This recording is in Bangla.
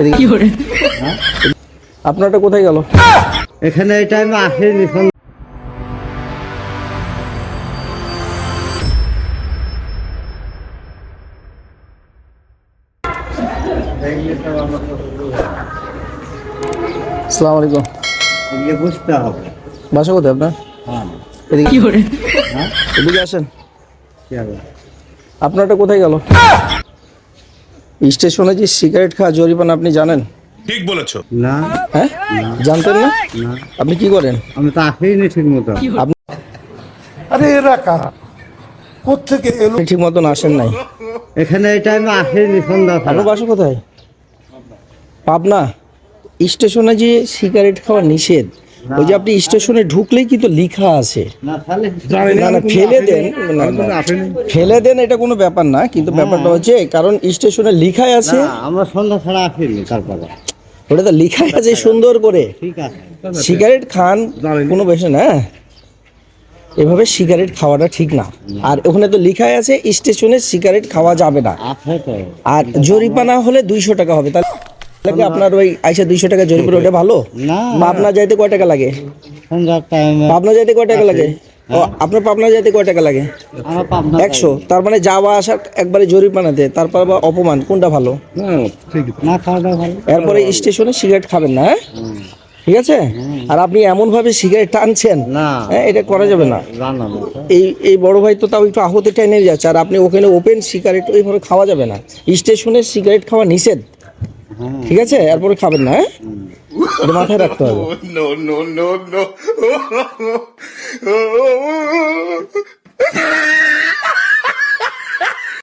এদিকে। আপনারটা কোথায় গেল? এখানে এই টাইমে আসেনি আসসালামু আলাইকুম। এগুলো বুঝতে হবে। বাসা কোথায় আপনার? হ্যাঁ। এদিকে হ্যাঁ এদিকে আসেন। আপনারটা কোথায় গেল? স্টেশনে যে সিগারেট খাওয়া জরিপানা আপনি জানেন? ঠিক বলেছ। না। হ্যাঁ? জানতেন না? না আপনি কি করেন? আমি তো আসেইনি ঠিক মতো। আপনি আরে এরা কারা? কোথেকে এলো? ঠিক মতন আসেন নাই। এখানে এই টাইমে আসেনি সন্ধ্যা আপনার বাসা কোথায়? পাবনা? স্টেশনে যে সিগারেট খাওয়া নিষেধ ওই যে আপনি স্টেশনে ঢুকলেই কিন্তু লিখা আছে। না না না ফেলে দেন ফেলে দেন। এটা কোনো ব্যাপার না কিন্তু ব্যাপারটা হচ্ছে কারণ স্টেশনে লিখাই আছে। আমরা সন্ধ্যা ছাড়া আসিনি তারপরে। ওটা তো লিখাই আছে সুন্দর করে। সিগারেট খান কোনো বেশি না এভাবে সিগারেট খাওয়াটা ঠিক না। আর ওখানে তো লিখাই আছে স্টেশনে সিগারেট খাওয়া যাবে না। আর জরিপানা হলে দুইশো টাকা হবে তাহলে কি আপনার ওই আইসা দুইশো টাকা জরিপানা ওটা ভালো? না। পাবনা যাইতে কয় টাকা লাগে? পাবনা যাইতে কয় টাকা লাগে? ও আপনার পাবনা যাইতে কয় টাকা লাগে? একশো। তার মানে যাওয়া আসা একবারে জরিপানাতে তারপর আবার অপমান কোনটা ভালো? না খাওয়াটা ভালো। এরপরে স্টেশনে সিগারেট খাবেন না হ্যাঁ? ঠিক আছে? আর আপনি এমন ভাবে সিগারেট টানছেন হ্যাঁ এটা করা যাবে না। এই এই বড় ভাই তো তাও একটু আহতে টেনে যাচ্ছে আর আপনি ওখানে ওপেন সিগারেট ওইভাবে খাওয়া যাবে না। স্টেশনে সিগারেট খাওয়া নিষেধ। হ্যাঁ ঠিক আছে? এরপর খাবেন না হ্যাঁ? এটা মাথায় রাখতে হবে।